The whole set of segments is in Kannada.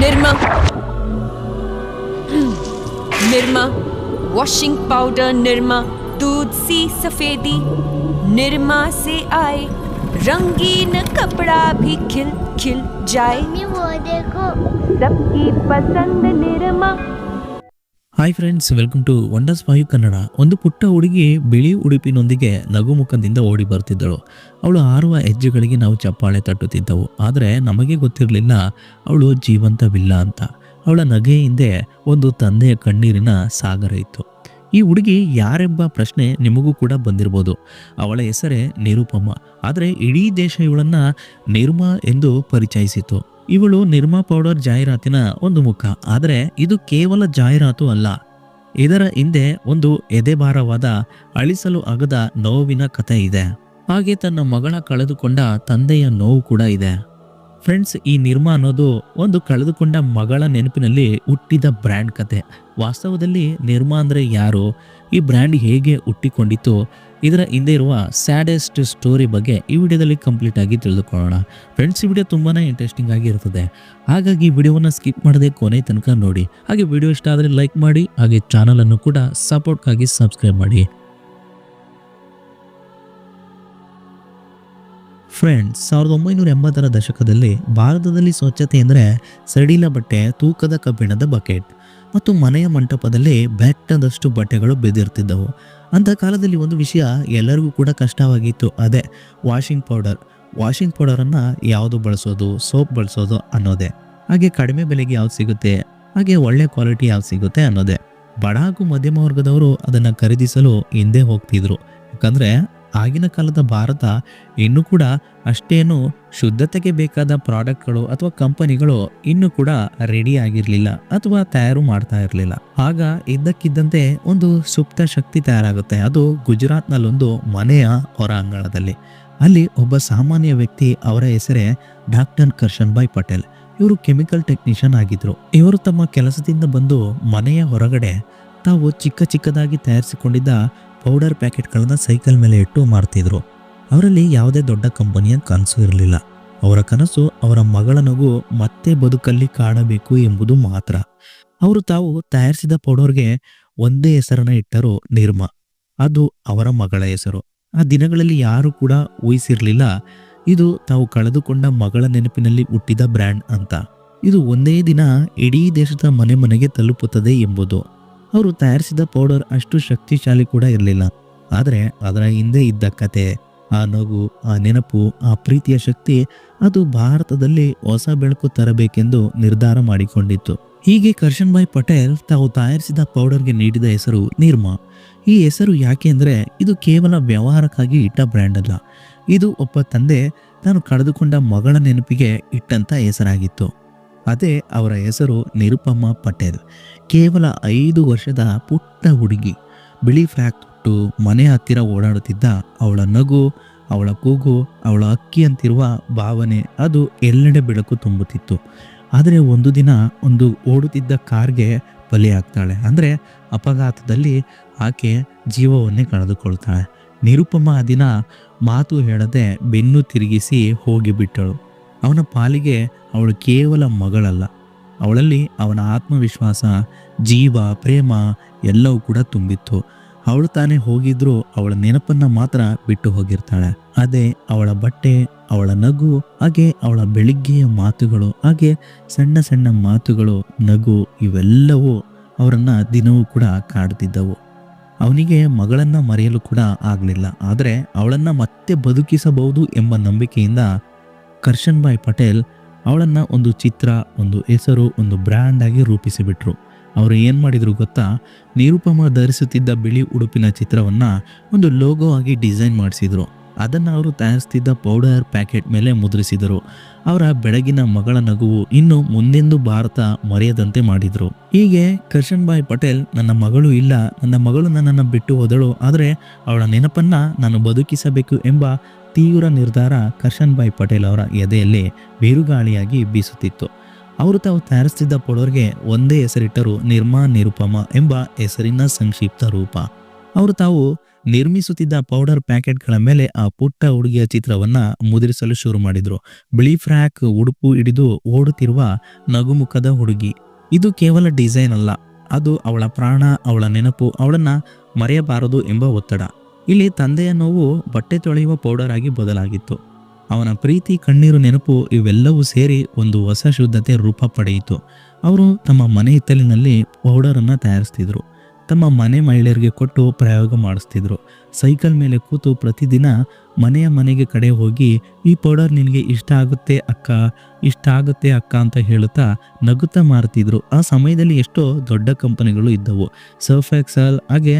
निरमा निर्मा वॉशिंग पाउडर निर्मा दूध सी सफेदी निर्मा से आए रंगीन कपड़ा भी खिल खिल जाए वो देखो सबकी पसंद Nirma hi friends welcome to wonders five Kannada ಒಂದು ಪುಟ್ಟ ಹುಡುಗಿ ಬಿಳಿ ಉಡುಪಿನೊಂದಿಗೆ ನಗುಮುಖದಿಂದ ಓಡಿ ಬರ್ತಿದ್ದಳು. ಅವಳು ಆರುವ ಹೆಜ್ಜೆಗಳಿಗೆ ನಾವು ಚಪ್ಪಾಳೆ ತಟ್ಟುತ್ತಿದ್ದವು. ಆದರೆ ನಮಗೆ ಗೊತ್ತಿರಲಿಲ್ಲ ಅವಳು ಜೀವಂತವಿಲ್ಲ ಅಂತ. ಅವಳ ನಗೆ ಹಿಂದೆ ಒಂದು ತಂದೆಯ ಕಣ್ಣೀರಿನ ಸಾಗರ ಇತ್ತು. ಈ ಹುಡುಗಿ ಯಾರೆಂಬ ಪ್ರಶ್ನೆ ನಿಮಗೂ ಕೂಡ ಬಂದಿರ್ಬೋದು. ಅವಳ ಹೆಸರೇ ನಿರುಪಮ. ಆದರೆ ಇಡೀ ದೇಶ ಇವಳನ್ನು ನಿರ್ಮಾ ಎಂದು ಪರಿಚಯಿಸಿತು. ಇವಳು ನಿರ್ಮಾ ಪೌಡರ್ ಜಾಹೀರಾತಿನ ಒಂದು ಮುಖ. ಆದರೆ ಇದು ಕೇವಲ ಜಾಹೀರಾತು ಅಲ್ಲ. ಇದರ ಹಿಂದೆ ಒಂದು ಎದೆಭಾರವಾದ ಅಳಿಸಲು ಆಗದ ನೋವಿನ ಕಥೆ ಇದೆ. ಹಾಗೆ ತನ್ನ ಮಗಳ ಕಳೆದುಕೊಂಡ ತಂದೆಯ ನೋವು ಕೂಡ ಇದೆ. ಫ್ರೆಂಡ್ಸ್, ಈ ನಿರ್ಮಾ ಅನ್ನೋದು ಒಂದು ಕಳೆದುಕೊಂಡ ಮಗಳ ನೆನಪಿನಲ್ಲಿ ಹುಟ್ಟಿದ ಬ್ರ್ಯಾಂಡ್ ಕತೆ ವಾಸ್ತವದಲ್ಲಿ ನಿರ್ಮಾ ಅಂದರೆ ಯಾರು? ಈ ಬ್ರ್ಯಾಂಡ್ ಹೇಗೆ ಹುಟ್ಟಿಕೊಂಡಿತ್ತು? ಇದರ ಹಿಂದೆ ಇರುವ ಸ್ಯಾಡೆಸ್ಟ್ ಸ್ಟೋರಿ ಬಗ್ಗೆ ಈ ವಿಡಿಯೋದಲ್ಲಿ ಕಂಪ್ಲೀಟ್ ಆಗಿ ತಿಳಿದುಕೊಳ್ಳೋಣ. ಫ್ರೆಂಡ್ಸ್ ಈ ವಿಡಿಯೋ ತುಂಬಾ ಇಂಟ್ರೆಸ್ಟಿಂಗ್ ಆಗಿ ಹಾಗಾಗಿ ವಿಡಿಯೋವನ್ನು ಸ್ಕಿಪ್ ಮಾಡದೆ ಕೊನೆ ತನಕ ನೋಡಿ. ಹಾಗೆ ವಿಡಿಯೋ ಇಷ್ಟ ಆದರೆ ಲೈಕ್ ಮಾಡಿ, ಹಾಗೆ ಚಾನಲನ್ನು ಕೂಡ ಸಪೋರ್ಟ್ಗಾಗಿ ಸಬ್ಸ್ಕ್ರೈಬ್ ಮಾಡಿ. ಫ್ರೆಂಡ್ಸ್ ಸಾವಿರದ ಒಂಬೈನೂರ ಎಂಬತ್ತರ ದಶಕದಲ್ಲಿ ಭಾರತದಲ್ಲಿ ಸ್ವಚ್ಛತೆ ಅಂದರೆ ಸಡಿಲ ಬಟ್ಟೆ, ತೂಕದ ಕಬ್ಬಿಣದ ಬಕೆಟ್ ಮತ್ತು ಮನೆಯ ಮಂಟಪದಲ್ಲಿ ಬೆಟ್ಟದಷ್ಟು ಬಟ್ಟೆಗಳು ಬೆದಿರ್ತಿದ್ದವು. ಅಂಥ ಕಾಲದಲ್ಲಿ ಒಂದು ವಿಷಯ ಎಲ್ಲರಿಗೂ ಕೂಡ ಕಷ್ಟವಾಗಿತ್ತು. ಅದೇ, ವಾಷಿಂಗ್ ಪೌಡರ್. ವಾಷಿಂಗ್ ಪೌಡರನ್ನು ಯಾವುದು ಬಳಸೋದು, ಸೋಪ್ ಬಳಸೋದು ಅನ್ನೋದೇ. ಹಾಗೆ ಕಡಿಮೆ ಬೆಲೆಗೆ ಯಾವ್ದು ಸಿಗುತ್ತೆ? ಹಾಗೆ ಒಳ್ಳೆ ಕ್ವಾಲಿಟಿ ಯಾವ್ದು ಸಿಗುತ್ತೆ ಅನ್ನೋದೇ. ಬಡ ಹಾಗೂ ಮಧ್ಯಮ ವರ್ಗದವರು ಅದನ್ನು ಖರೀದಿಸಲು ಹಿಂದೆ ಹೋಗ್ತಿದ್ರು. ಯಾಕಂದರೆ ಆಗಿನ ಕಾಲದ ಭಾರತ ಇನ್ನೂ ಕೂಡ ಅಷ್ಟೇನು ಶುದ್ಧತೆಗೆ ಬೇಕಾದ ಪ್ರಾಡಕ್ಟ್ಗಳು ಅಥವಾ ಕಂಪನಿಗಳು ಇನ್ನೂ ಕೂಡ ರೆಡಿ ಆಗಿರಲಿಲ್ಲ ಅಥವಾ ತಯಾರು ಮಾಡ್ತಾ ಇರಲಿಲ್ಲ. ಆಗ ಇದ್ದಕ್ಕಿದ್ದಂತೆ ಒಂದು ಸುಪ್ತ ಶಕ್ತಿ ತಯಾರಾಗುತ್ತೆ. ಅದು ಗುಜರಾತ್ನಲ್ಲೊಂದು ಮನೆಯ ಹೊರಾಂಗಣದಲ್ಲಿ ಅಲ್ಲಿ ಒಬ್ಬ ಸಾಮಾನ್ಯ ವ್ಯಕ್ತಿ ಅವರ ಹೆಸರೇ ಡಾಕ್ಟರ್ ಕರ್ಷನ್ ಭಾಯ್ ಪಟೇಲ್. ಇವರು ಕೆಮಿಕಲ್ ಟೆಕ್ನಿಷಿಯನ್ ಆಗಿದ್ರು. ಇವರು ತಮ್ಮ ಕೆಲಸದಿಂದ ಬಂದು ಮನೆಯ ಹೊರಗಡೆ ತಾವು ಚಿಕ್ಕ ಚಿಕ್ಕದಾಗಿ ತಯಾರಿಸಿಕೊಂಡಿದ್ದ ಪೌಡರ್ ಪ್ಯಾಕೆಟ್ಗಳನ್ನು ಸೈಕಲ್ ಮೇಲೆ ಇಟ್ಟು ಮಾರ್ತಿದ್ರು. ಅವರಲ್ಲಿ ಯಾವುದೇ ದೊಡ್ಡ ಕಂಪನಿಯ ಕನಸು ಇರಲಿಲ್ಲ. ಅವರ ಕನಸು ಅವರ ಮಗಳ ನಗು ಮತ್ತೆ ಬದುಕಲ್ಲಿ ಕಾಣಬೇಕು ಎಂಬುದು ಮಾತ್ರ. ಅವರು ತಾವು ತಯಾರಿಸಿದ ಪೌಡರ್ಗೆ ಒಂದೇ ಹೆಸರನ್ನ ಇಟ್ಟರು ನಿರ್ಮಾ. ಅದು ಅವರ ಮಗಳ ಹೆಸರು. ಆ ದಿನಗಳಲ್ಲಿ ಯಾರು ಕೂಡ ಊಹಿಸಿರಲಿಲ್ಲ, ಇದು ತಾವು ಕಳೆದುಕೊಂಡ ಮಗಳ ನೆನಪಿನಲ್ಲಿ ಹುಟ್ಟಿದ ಬ್ರ್ಯಾಂಡ್ ಅಂತ. ಇದು ಒಂದೇ ದಿನ ಇಡೀ ದೇಶದ ಮನೆ ಮನೆಗೆ ತಲುಪುತ್ತದೆ ಎಂಬುದು. ಅವರು ತಯಾರಿಸಿದ ಪೌಡರ್ ಅಷ್ಟು ಶಕ್ತಿಶಾಲಿ ಕೂಡ ಇರಲಿಲ್ಲ. ಆದರೆ ಅದರ ಹಿಂದೆ ಇದ್ದ ಕತೆ, ಆ ನಗು, ಆ ನೆನಪು, ಆ ಪ್ರೀತಿಯ ಶಕ್ತಿ, ಅದು ಭಾರತದಲ್ಲಿ ಹೊಸ ಬೆಳಕು ತರಬೇಕೆಂದು ನಿರ್ಧಾರ ಮಾಡಿಕೊಂಡಿತ್ತು. ಹೀಗೆ ಕರ್ಷನ್ಭಾಯ್ ಪಟೇಲ್ ತಾವು ತಯಾರಿಸಿದ ಪೌಡರ್ಗೆ ನೀಡಿದ ಹೆಸರು ನಿರ್ಮಾ. ಈ ಹೆಸರು ಯಾಕೆ ಅಂದರೆ ಇದು ಕೇವಲ ವ್ಯವಹಾರಕ್ಕಾಗಿ ಇಟ್ಟ ಬ್ರ್ಯಾಂಡ್ ಅಲ್ಲ. ಇದು ಒಬ್ಬ ತಂದೆ ತಾನು ಕಳೆದುಕೊಂಡ ಮಗಳ ನೆನಪಿಗೆ ಇಟ್ಟಂತ ಹೆಸರಾಗಿತ್ತು. ಅದೇ ಅವರ ಹೆಸರು ನಿರುಪಮ ಪಟೇಲ್. ಕೇವಲ ಐದು ವರ್ಷದ ಪುಟ್ಟ ಹುಡುಗಿ. ಬಿಳಿ ಫ್ಯಾಕ್ ತೊಟ್ಟು ಮನೆ ಹತ್ತಿರ ಓಡಾಡುತ್ತಿದ್ದ ಅವಳ ನಗು, ಅವಳ ಕೂಗು, ಅವಳ ಅಕ್ಕಿ ಅಂತಿರುವ ಭಾವನೆ ಅದು ಎಲ್ಲೆಡೆ ಬೆಳಕು ತುಂಬುತ್ತಿತ್ತು. ಆದರೆ ಒಂದು ದಿನ ಒಂದು ಓಡುತ್ತಿದ್ದ ಕಾರ್ಗೆ ಬಲಿಯಾಗ್ತಾಳೆ ಅಂದರೆ ಅಪಘಾತದಲ್ಲಿ ಆಕೆ ಜೀವವನ್ನೇ ಕಳೆದುಕೊಳ್ತಾಳೆ. ನಿರುಪಮ ಆ ದಿನ ಮಾತು ಹೇಳದೆ ಬೆನ್ನು ತಿರುಗಿಸಿ ಹೋಗಿಬಿಟ್ಟಳು. ಅವನ ಪಾಲಿಗೆ ಅವಳು ಕೇವಲ ಮಗಳಲ್ಲ. ಅವಳಲ್ಲಿ ಅವನ ಆತ್ಮವಿಶ್ವಾಸ, ಜೀವ, ಪ್ರೇಮ ಎಲ್ಲವೂ ಕೂಡ ತುಂಬಿತ್ತು. ಅವಳು ತಾನೇ ಹೋಗಿದ್ರು ಅವಳ ನೆನಪನ್ನ ಮಾತ್ರ ಬಿಟ್ಟು ಹೋಗಿರ್ತಾಳೆ. ಅದೇ ಅವಳ ಬಟ್ಟೆ, ಅವಳ ನಗು, ಹಾಗೆ ಅವಳ ಬೆಳಿಗ್ಗೆಯ ಮಾತುಗಳು, ಹಾಗೆ ಸಣ್ಣ ಸಣ್ಣ ಮಾತುಗಳು, ನಗು ಇವೆಲ್ಲವೂ ಅವರನ್ನು ದಿನವೂ ಕೂಡ ಕಾಡ್ತಿದ್ದವು. ಅವನಿಗೆ ಮಗಳನ್ನ ಮರೆಯಲು ಕೂಡ ಆಗಲಿಲ್ಲ. ಆದರೆ ಅವಳನ್ನ ಮತ್ತೆ ಬದುಕಿಸಬಹುದು ಎಂಬ ನಂಬಿಕೆಯಿಂದ ಕರ್ಷನ್ ಭಾಯ್ ಪಟೇಲ್ ಅವಳನ್ನು ಒಂದು ಚಿತ್ರ, ಒಂದು ಹೆಸರು, ಒಂದು ಬ್ರ್ಯಾಂಡ್ ಆಗಿ ರೂಪಿಸಿಬಿಟ್ರು. ಅವರು ಏನು ಮಾಡಿದ್ರು ಗೊತ್ತಾ? ನಿರುಪಮ ಧರಿಸುತ್ತಿದ್ದ ಬಿಳಿ ಉಡುಪಿನ ಚಿತ್ರವನ್ನು ಒಂದು ಲೋಗೋ ಆಗಿ ಡಿಸೈನ್ ಮಾಡಿಸಿದರು. ಅದನ್ನು ಅವರು ತಯಾರಿಸ್ತಿದ್ದ ಪೌಡರ್ ಪ್ಯಾಕೆಟ್ ಮೇಲೆ ಮುದ್ರಿಸಿದರು. ಅವರ ಬೆಳಗಿನ ಮಗಳ ನಗುವು ಇನ್ನು ಮುಂದೆಂದು ಭಾರತ ಮರೆಯದಂತೆ ಮಾಡಿದರು. ಹೀಗೆ ಕರ್ಷನ್ ಭಾಯ್ ಪಟೇಲ್ ನನ್ನ ಮಗಳು ಇಲ್ಲ, ನನ್ನ ಮಗಳು ನನ್ನನ್ನು ಬಿಟ್ಟು ಹೋದಳು, ಆದರೆ ಅವಳ ನೆನಪನ್ನು ನಾನು ಬದುಕಿಸಬೇಕು ಎಂಬ ತೀವ್ರ ನಿರ್ಧಾರ ಕರ್ಷನ್ ಭಾಯ್ ಪಟೇಲ್ ಅವರ ಎದೆಯಲ್ಲಿ ಬಿರುಗಾಳಿಯಾಗಿ ಬೀಸುತ್ತಿತ್ತು. ಅವರು ತಾವು ತಯಾರಿಸ್ತಿದ್ದ ಪೊಡೋರ್ಗೆ ಒಂದೇ ಹೆಸರಿಟ್ಟರು ನಿರ್ಮಾ ನಿರುಪಮ ಎಂಬ ಹೆಸರಿನ ಸಂಕ್ಷಿಪ್ತ ರೂಪ. ಅವರು ತಾವು ನಿರ್ಮಿಸುತ್ತಿದ್ದ ಪೌಡರ್ ಪ್ಯಾಕೆಟ್ಗಳ ಮೇಲೆ ಆ ಪುಟ್ಟ ಹುಡುಗಿಯ ಚಿತ್ರವನ್ನ ಮುದ್ರಿಸಲು ಶುರು ಮಾಡಿದ್ರು. ಬಿಳಿ ಫ್ರಾಕ್, ಉಡುಪು ಹಿಡಿದು ಓಡುತ್ತಿರುವ ನಗುಮುಖದ ಹುಡುಗಿ. ಇದು ಕೇವಲ ಡಿಸೈನ್ ಅಲ್ಲ, ಅದು ಅವಳ ಪ್ರಾಣ, ಅವಳ ನೆನಪು, ಅವಳನ್ನ ಮರೆಯಬಾರದು ಎಂಬ ಒತ್ತಡ. ಇಲ್ಲಿ ತಂದೆಯ ನೋವು ಬಟ್ಟೆ ತೊಳೆಯುವ ಪೌಡರ್ ಆಗಿ ಬದಲಾಗಿತ್ತು. ಅವನ ಪ್ರೀತಿ, ಕಣ್ಣೀರು, ನೆನಪು ಇವೆಲ್ಲವೂ ಸೇರಿ ಒಂದು ಹೊಸ ಶುದ್ಧತೆ ರೂಪ ಪಡೆಯಿತು. ಅವರು ತಮ್ಮ ಮನೆ ಹಿತ್ತಲಿನಲ್ಲಿ ಪೌಡರನ್ನು ತಯಾರಿಸ್ತಿದ್ರು. ತಮ್ಮ ಮನೆ ಮಹಿಳೆಯರಿಗೆ ಕೊಟ್ಟು ಪ್ರಯೋಗ ಮಾಡಿಸ್ತಿದ್ರು. ಸೈಕಲ್ ಮೇಲೆ ಕೂತು ಪ್ರತಿದಿನ ಮನೆಯ ಮನೆಗೆ ಕಡೆ ಹೋಗಿ, ಈ ಪೌಡರ್ ನಿನಗೆ ಇಷ್ಟ ಆಗುತ್ತೆ ಅಕ್ಕ, ಇಷ್ಟ ಆಗುತ್ತೆ ಅಕ್ಕ ಅಂತ ಹೇಳುತ್ತಾ ನಗುತ್ತಾ ಮಾರ್ತಿದ್ರು ಆ ಸಮಯದಲ್ಲಿ ಎಷ್ಟೋ ದೊಡ್ಡ ಕಂಪನಿಗಳು ಇದ್ದವು. ಸರ್ಫ್ ಎಕ್ಸಲ್ ಹಾಗೆ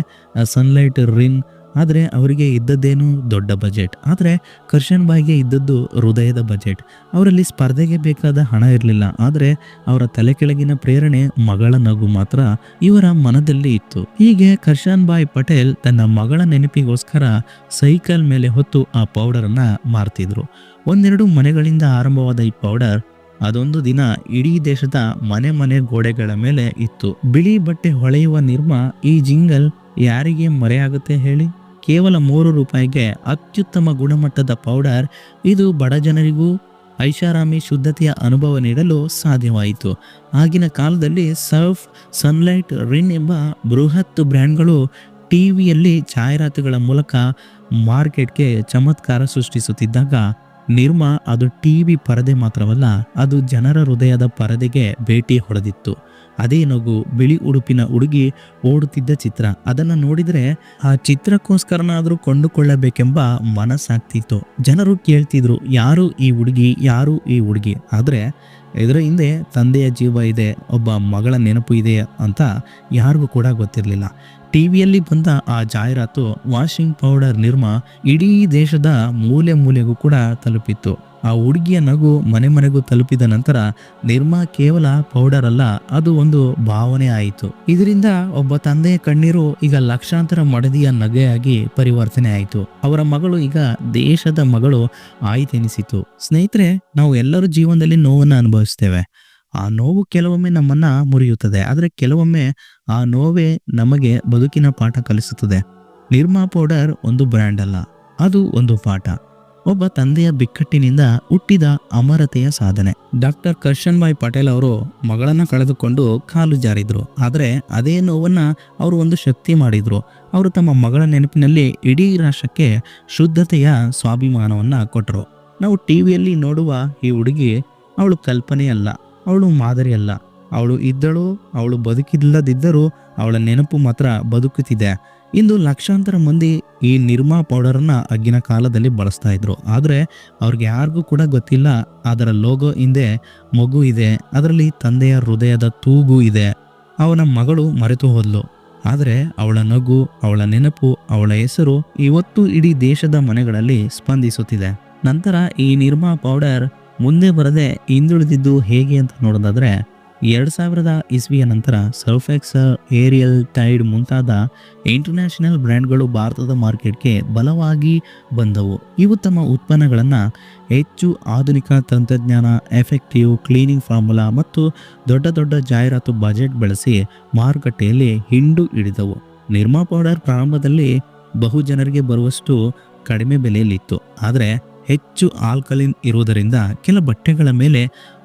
ಸನ್ಲೈಟ್ ರಿನ್ ಆದರೆ ಅವರಿಗೆ ಇದ್ದದ್ದೇನು ದೊಡ್ಡ ಬಜೆಟ್ ಆದರೆ ಕರ್ಷನ್ ಬಾಯ್ಗೆ ಇದ್ದದ್ದು ಹೃದಯದ ಬಜೆಟ್ ಅವರಲ್ಲಿ ಸ್ಪರ್ಧೆಗೆ ಬೇಕಾದ ಹಣ ಇರಲಿಲ್ಲ. ಆದರೆ ಅವರ ತಲೆ ಕೆಳಗಿನ ಪ್ರೇರಣೆ ಮಗಳ ನಗು ಮಾತ್ರ ಇವರ ಮನದಲ್ಲಿ ಇತ್ತು. ಹೀಗೆ ಕರ್ಷನ್ ಬಾಯ್ ಪಟೇಲ್ ತನ್ನ ಮಗಳ ನೆನಪಿಗೋಸ್ಕರ ಸೈಕಲ್ ಮೇಲೆ ಹೊತ್ತು ಆ ಪೌಡರನ್ನು ಮಾರ್ತಿದ್ರು. ಒಂದೆರಡು ಮನೆಗಳಿಂದ ಆರಂಭವಾದ ಈ ಪೌಡರ್ ಅದೊಂದು ದಿನ ಇಡೀ ದೇಶದ ಮನೆ ಮನೆ ಗೋಡೆಗಳ ಮೇಲೆ ಇತ್ತು. ಬಿಳಿ ಬಟ್ಟೆ ಹೊಳೆಯುವ ನಿರ್ಮ ಈ ಜಿಂಗಲ್ ಯಾರಿಗೆ ಮರೆಯಾಗುತ್ತೆ ಹೇಳಿ? ಕೇವಲ ಮೂರು ರೂಪಾಯಿಗೆ ಅತ್ಯುತ್ತಮ ಗುಣಮಟ್ಟದ ಪೌಡರ್. ಇದು ಬಡ ಜನರಿಗೂ ಐಷಾರಾಮಿ ಶುದ್ಧತೆಯ ಅನುಭವ ನೀಡಲು ಸಾಧ್ಯವಾಯಿತು. ಆಗಿನ ಕಾಲದಲ್ಲಿ ಸರ್ಫ್ ಸನ್ಲೈಟ್ ರಿನ್ ಎಂಬ ಬೃಹತ್ ಬ್ರ್ಯಾಂಡ್ಗಳು ಟಿವಿಯಲ್ಲಿ ಜಾಹೀರಾತುಗಳ ಮೂಲಕ ಮಾರ್ಕೆಟ್ಗೆ ಚಮತ್ಕಾರ ಸೃಷ್ಟಿಸುತ್ತಿದ್ದಾಗ ನಿರ್ಮಾ ಅದು ಟಿವಿ ಪರದೆ ಮಾತ್ರವಲ್ಲ, ಅದು ಜನರ ಹೃದಯದ ಪರದೆಗೆ ಭೇಟಿ ಹೊಡೆದಿತ್ತು. ಅದೇ ನಗು ಬಿಳಿ ಉಡುಪಿನ ಹುಡುಗಿ ಓಡುತ್ತಿದ್ದ ಚಿತ್ರ. ಅದನ್ನು ನೋಡಿದರೆ ಆ ಚಿತ್ರಕ್ಕೋಸ್ಕರನಾದರೂ ಕೊಂಡುಕೊಳ್ಳಬೇಕೆಂಬ ಮನಸ್ಸಾಗ್ತಿತ್ತು. ಜನರು ಕೇಳ್ತಿದ್ರು, ಯಾರು ಈ ಹುಡುಗಿ? ಯಾರು ಈ ಹುಡುಗಿ? ಆದರೆ ಇದರ ಹಿಂದೆ ತಂದೆಯ ಜೀವ ಇದೆ, ಒಬ್ಬ ಮಗಳ ನೆನಪು ಇದೆ ಅಂತ ಯಾರಿಗೂ ಕೂಡ ಗೊತ್ತಿರಲಿಲ್ಲ. ಟಿ ವಿಯಲ್ಲಿ ಬಂದ ಆ ಜಾಹೀರಾತು ವಾಷಿಂಗ್ ಪೌಡರ್ ನಿರ್ಮ ಇಡೀ ದೇಶದ ಮೂಲೆ ಮೂಲೆಗೂ ಕೂಡ ತಲುಪಿತ್ತು. ಆ ಹುಡುಗಿಯ ನಗು ಮನೆ ಮನೆಗೂ ತಲುಪಿದ ನಂತರ ನಿರ್ಮಾ ಕೇವಲ ಪೌಡರ್ ಅಲ್ಲ, ಅದು ಒಂದು ಭಾವನೆ ಆಯಿತು. ಇದರಿಂದ ಒಬ್ಬ ತಂದೆಯ ಕಣ್ಣೀರು ಈಗ ಲಕ್ಷಾಂತರ ಮಡದಿಯ ನಗೆಯಾಗಿ ಪರಿವರ್ತನೆ ಆಯಿತು. ಅವರ ಮಗಳು ಈಗ ದೇಶದ ಮಗಳು ಆಯ್ತೆನಿಸಿತು. ಸ್ನೇಹಿತರೆ, ನಾವು ಎಲ್ಲರೂ ಜೀವನದಲ್ಲಿ ನೋವನ್ನು ಅನುಭವಿಸ್ತೇವೆ. ಆ ನೋವು ಕೆಲವೊಮ್ಮೆ ನಮ್ಮನ್ನ ಮುರಿಯುತ್ತದೆ, ಆದರೆ ಕೆಲವೊಮ್ಮೆ ಆ ನೋವೇ ನಮಗೆ ಬದುಕಿನ ಪಾಠ ಕಲಿಸುತ್ತದೆ. ನಿರ್ಮಾ ಪೌಡರ್ ಒಂದು ಬ್ರ್ಯಾಂಡ್ ಅಲ್ಲ, ಅದು ಒಂದು ಪಾಠ. ಒಬ್ಬ ತಂದೆಯ ಬಿಕ್ಕಟ್ಟಿನಿಂದ ಹುಟ್ಟಿದ ಅಮರತೆಯ ಸಾಧನೆ. ಡಾಕ್ಟರ್ ಕರ್ಷನ್ ಭಾಯ್ ಪಟೇಲ್ ಅವರು ಮಗಳನ್ನ ಕಳೆದುಕೊಂಡು ಕಾಲು ಜಾರಿದ್ರು. ಆದರೆ ಅದೇ ನೋವನ್ನ ಅವರು ಒಂದು ಶಕ್ತಿ ಮಾಡಿದ್ರು. ಅವರು ತಮ್ಮ ಮಗಳ ನೆನಪಿನಲ್ಲಿ ಇಡೀ ರಾಷ್ಟ್ರಕ್ಕೆ ಶುದ್ಧತೆಯ ಸ್ವಾಭಿಮಾನವನ್ನ ಕೊಟ್ಟರು ನಾವು ಟಿವಿಯಲ್ಲಿ ನೋಡುವ ಈ ಹುಡುಗಿ ಅವಳು ಕಲ್ಪನೆ ಅಲ್ಲ ಅವಳು ಮಾದರಿಯಲ್ಲ. ಅವಳು ಇದ್ದಳು, ಅವಳು ಬದುಕಿಲ್ಲದಿದ್ದರೂ ಅವಳ ನೆನಪು ಮಾತ್ರ ಬದುಕುತ್ತಿದೆ. ಇಂದು ಲಕ್ಷಾಂತರ ಮಂದಿ ಈ ನಿರ್ಮಾ ಪೌಡರನ್ನು ಆಗಿನ ಕಾಲದಲ್ಲಿ ಬಳಸ್ತಾ ಇದ್ರು. ಆದರೆ ಅವ್ರಿಗೆ ಯಾರಿಗೂ ಕೂಡ ಗೊತ್ತಿಲ್ಲ ಅದರ ಲೋಗೋ ಹಿಂದೆ ಮಗು ಇದೆ, ಅದರಲ್ಲಿ ತಂದೆಯ ಹೃದಯದ ತೂಗು ಇದೆ. ಅವನ ಮಗಳು ಮರೆತು ಹೋದ್ಲು. ಆದರೆ ಅವಳ ನಗು, ಅವಳ ನೆನಪು, ಅವಳ ಹೆಸರು ಇವತ್ತು ಇಡೀ ದೇಶದ ಮನೆಗಳಲ್ಲಿ ಸ್ಪಂದಿಸುತ್ತಿದೆ. ನಂತರ ಈ ನಿರ್ಮಾ ಪೌಡರ್ ಮುಂದೆ ಬರದೆ ಹಿಂದುಳಿದಿದ್ದು ಹೇಗೆ ಅಂತ ನೋಡೋದಾದ್ರೆ ಎರಡು ಸಾವಿರದ ಇಸ್ವಿಯ ನಂತರ ಸರ್ಫೆಕ್ಸ್ ಏರಿಯಲ್ ಟೈಡ್ ಮುಂತಾದ ಇಂಟರ್ನ್ಯಾಷನಲ್ ಬ್ರ್ಯಾಂಡ್ಗಳು ಭಾರತದ ಮಾರ್ಕೆಟ್ಗೆ ಬಲವಾಗಿ ಬಂದವು. ಇವು ತಮ್ಮ ಉತ್ಪನ್ನಗಳನ್ನು ಹೆಚ್ಚು ಆಧುನಿಕ ತಂತ್ರಜ್ಞಾನ ಎಫೆಕ್ಟಿವ್ ಕ್ಲೀನಿಂಗ್ ಫಾರ್ಮುಲಾ ಮತ್ತು ದೊಡ್ಡ ದೊಡ್ಡ ಜಾಹೀರಾತು ಬಜೆಟ್ ಬಳಸಿ ಮಾರುಕಟ್ಟೆಯಲ್ಲಿ ಹಿಂಡು ಹಿಡಿದವು. ನಿರ್ಮಾ ಪೌಡರ್ ಪ್ರಾರಂಭದಲ್ಲಿ ಬಹು ಜನರಿಗೆ ಬರುವಷ್ಟು ಕಡಿಮೆ ಬೆಲೆಯಲ್ಲಿತ್ತು. ಆದರೆ ಹೆಚ್ಚು ಆಲ್ಕಲಿನ್ ಇರುವುದರಿಂದ ಕೆಲ ಬಟ್ಟೆಗಳ ಮೇಲೆ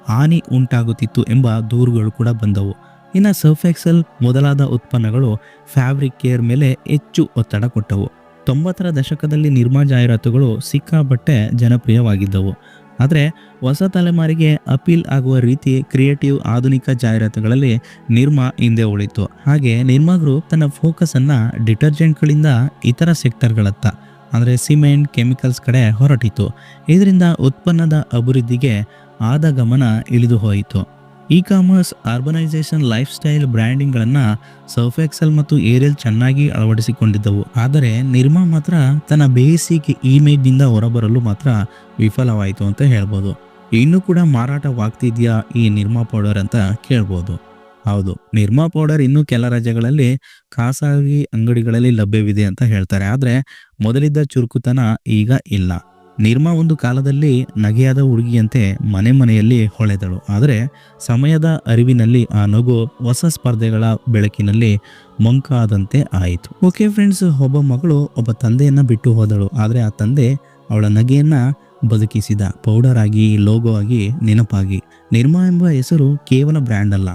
ಹಾನಿ ಉಂಟಾಗುತ್ತಿತ್ತು ಎಂಬ ದೂರುಗಳು ಕೂಡ ಬಂದವು. ಇನ್ನು ಸರ್ಫೆಕ್ಸಲ್ ಮೊದಲಾದ ಉತ್ಪನ್ನಗಳು ಫ್ಯಾಬ್ರಿಕ್ ಕೇರ್ ಮೇಲೆ ಹೆಚ್ಚು ಒತ್ತಡ ಕೊಟ್ಟವು. ತೊಂಬತ್ತರ ದಶಕದಲ್ಲಿ ನಿರ್ಮಾ ಜಾಹೀರಾತುಗಳು ಸಿಕ್ಕಾಪಟ್ಟೆ ಜನಪ್ರಿಯವಾಗಿದ್ದವು. ಆದರೆ ಹೊಸ ತಲೆಮಾರಿಗೆ ಅಪೀಲ್ ಆಗುವ ರೀತಿ ಕ್ರಿಯೇಟಿವ್ ಆಧುನಿಕ ಜಾಹೀರಾತುಗಳಲ್ಲಿ ನಿರ್ಮಾ ಹಿಂದೆ ಉಳಿತು. ಹಾಗೆ ನಿರ್ಮಾ ಗ್ರೂಪ್ ತನ್ನ ಫೋಕಸನ್ನು ಡಿಟರ್ಜೆಂಟ್ಗಳಿಂದ ಇತರ ಸೆಕ್ಟರ್ಗಳತ್ತ, ಅಂದರೆ ಸಿಮೆಂಟ್, ಕೆಮಿಕಲ್ಸ್ ಕಡೆ ಹೊರಟಿತು. ಇದರಿಂದ ಉತ್ಪನ್ನದ ಅಭಿವೃದ್ಧಿಗೆ ಆದ ಗಮನ ಇಳಿದು ಹೋಯಿತು. E commerce urbanisation lifestyle ಬ್ರ್ಯಾಂಡಿಂಗ್ಗಳನ್ನು ಎಕ್ಸೆಲ್ ಮತ್ತು ಏರಿಯಲ್ ಚೆನ್ನಾಗಿ ಅಳವಡಿಸಿಕೊಂಡಿದ್ದವು. ಆದರೆ ನಿರ್ಮಾ ಮಾತ್ರ ತನ್ನ ಬೇಸಿಕ್ ಇಮೇಜ್ನಿಂದ ಹೊರಬರಲು ಮಾತ್ರ ವಿಫಲವಾಯಿತು ಅಂತ ಹೇಳ್ಬೋದು. ಇನ್ನೂ ಕೂಡ ಮಾರಾಟವಾಗ್ತಿದೆಯಾ ಈ ನಿರ್ಮಾ ಪೌಡರ್ ಅಂತ ಕೇಳ್ಬೋದು. ಹೌದು, ನಿರ್ಮಾ ಪೌಡರ್ ಇನ್ನೂ ಕೆಲ ರಾಜ್ಯಗಳಲ್ಲಿ ಖಾಸಗಿ ಅಂಗಡಿಗಳಲ್ಲಿ ಲಭ್ಯವಿದೆ ಅಂತ ಹೇಳ್ತಾರೆ. ಆದರೆ ಮೊದಲಿದ್ದ ಚುರುಕುತನ ಈಗ ಇಲ್ಲ. ನಿರ್ಮಾ ಒಂದು ಕಾಲದಲ್ಲಿ ನಗೆಯಾದ ಹುಡುಗಿಯಂತೆ ಮನೆ ಮನೆಯಲ್ಲಿ ಹೊಳೆದಳು. ಆದರೆ ಸಮಯದ ಅರಿವಿನಲ್ಲಿ ಆ ನಗು ಹೊಸ ಸ್ಪರ್ಧೆಗಳ ಬೆಳಕಿನಲ್ಲಿ ಮಂಕಾದಂತೆ ಆಯಿತು. ಓಕೆ ಫ್ರೆಂಡ್ಸ್, ಒಬ್ಬ ಮಗಳು ಒಬ್ಬ ತಂದೆಯನ್ನ ಬಿಟ್ಟು ಹೋದಳು. ಆದರೆ ಆ ತಂದೆ ಅವಳ ನಗೆಯನ್ನ ಬದುಕಿಸಿದ. ಪೌಡರ್ ಆಗಿ, ಲೋಗೋ ಆಗಿ, ನೆನಪಾಗಿ. ನಿರ್ಮಾ ಎಂಬ ಹೆಸರು ಕೇವಲ ಬ್ರ್ಯಾಂಡ್ ಅಲ್ಲ.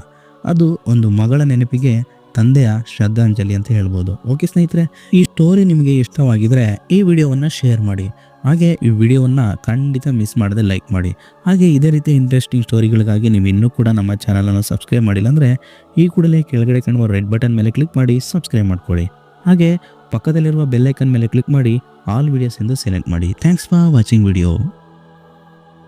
ಅದು ಒಂದು ಮಗಳ ನೆನಪಿಗೆ ತಂದೆಯ ಶ್ರದ್ಧಾಂಜಲಿ ಅಂತ ಹೇಳ್ಬೋದು. ಓಕೆ ಸ್ನೇಹಿತರೆ, ಈ ಸ್ಟೋರಿ ನಿಮಗೆ ಇಷ್ಟವಾಗಿದ್ರೆ ಈ ವಿಡಿಯೋವನ್ನು ಶೇರ್ ಮಾಡಿ. ಹಾಗೆ ಈ ವಿಡಿಯೋವನ್ನು ಖಂಡಿತ ಮಿಸ್ ಮಾಡದೆ ಲೈಕ್ ಮಾಡಿ. ಹಾಗೆ ಇದೇ ರೀತಿ ಇಂಟ್ರೆಸ್ಟಿಂಗ್ ಸ್ಟೋರಿಗಳಿಗಾಗಿ ನೀವು ಇನ್ನೂ ಕೂಡ ನಮ್ಮ ಚಾನಲನ್ನು ಸಬ್ಸ್ಕ್ರೈಬ್ ಮಾಡಿಲ್ಲ ಅಂದರೆ ಈ ಕೂಡಲೇ ಕೆಳಗಡೆ ಕಾಣುವ ರೆಡ್ ಬಟನ್ ಮೇಲೆ ಕ್ಲಿಕ್ ಮಾಡಿ ಸಬ್ಸ್ಕ್ರೈಬ್ ಮಾಡ್ಕೊಳ್ಳಿ. ಹಾಗೆ ಪಕ್ಕದಲ್ಲಿರುವ ಬೆಲ್ಲೈಕನ್ ಮೇಲೆ ಕ್ಲಿಕ್ ಮಾಡಿ ಆಲ್ ವಿಡಿಯೋಸ್ ಎಂದು ಸೆಲೆಕ್ಟ್ ಮಾಡಿ. Thanks for watching video